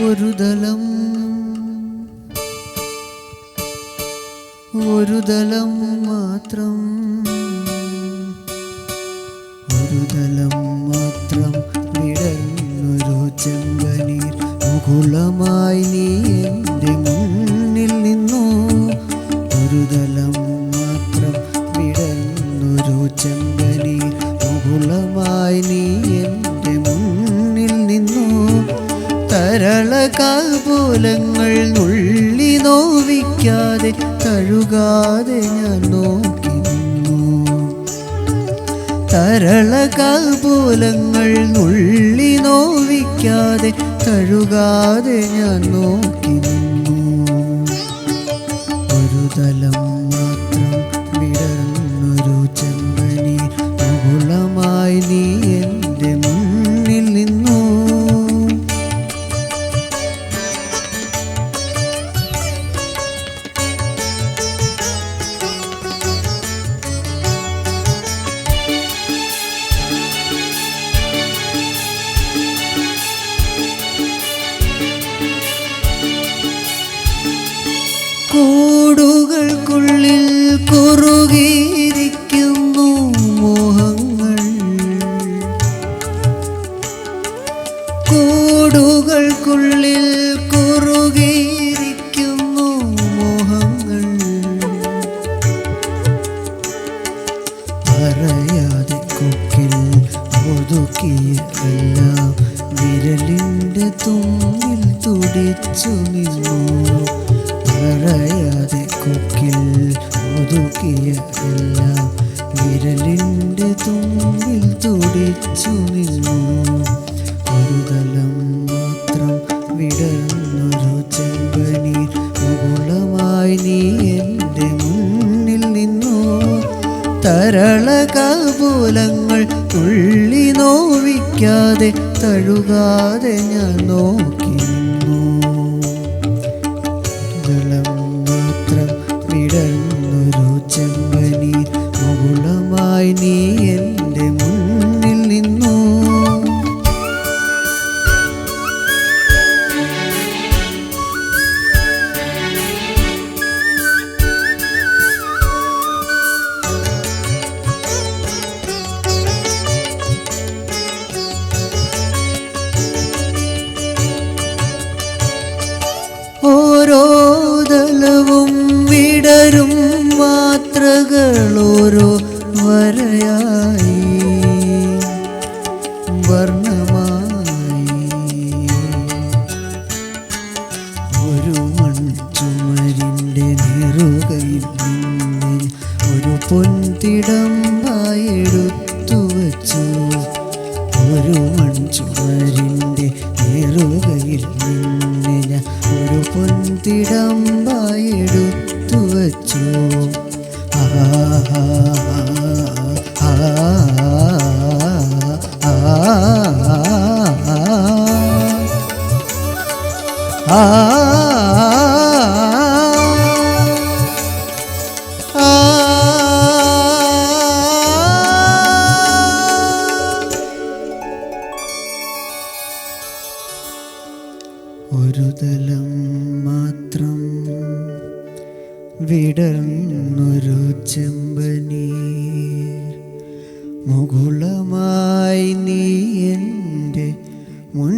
ഒരു ദലം ഒരു ദലം മാത്രം. ഒരു ദലം മാത്രം വിടർന്നൊരു ചെമ്പനീർ മുകുളമായി നീ തരള കാൽപോലങ്ങൾ നുള്ളി നോവിക്കാതെ തഴുകാതെ ഞാൻ നോക്കി നിന്നു തരള കാൽപോലങ്ങൾ നുള്ളി നോവിക്കാതെ തഴുകാതെ ഞാൻ നോക്കി നിന്നു ഒരു തലം കൂടുകൾക്കുള്ളിൽ കുറുകിയിരിക്കുന്നു മോഹങ്ങൾ. കൂടുകൾക്കുള്ളിൽ കുറുകിയിരിക്കുന്നു മോഹങ്ങൾ. പറയാതെ കൊക്കിൽ ഒതുക്കിയ എല്ലാം വിരലിന്റെ തുമ്പിൽ തുടിച്ചു നിന്നു. പറയാതെ കൊക്കിൽ ഒതുക്കിയ എല്ലാം വിരലിന്റെ തുമ്പിൽ തുടിച്ചു നിന്നു. ഒരു തലം മാത്രം വിടർന്നൊരു ചെമ്പനി മുകുളമായി നീ എന്റെ മുന്നിൽ നിന്നു. തരള കാപൂലങ്ങൾ തുള്ളി നോവിക്കാതെ തഴുകാതെ ഞാൻ നോക്കി നിന്നു ഒരു പൊൻതിടമ്പായി എടുത്തു വച്ചു ഒരു മൺചുമരിന്റെ ഒരു വച്ചു ആ ഒരു തലം മാത്രം വിടർന്നൊരു ചെമ്പനീർ. മുകുളമായി നീ എന്റെ മുൻ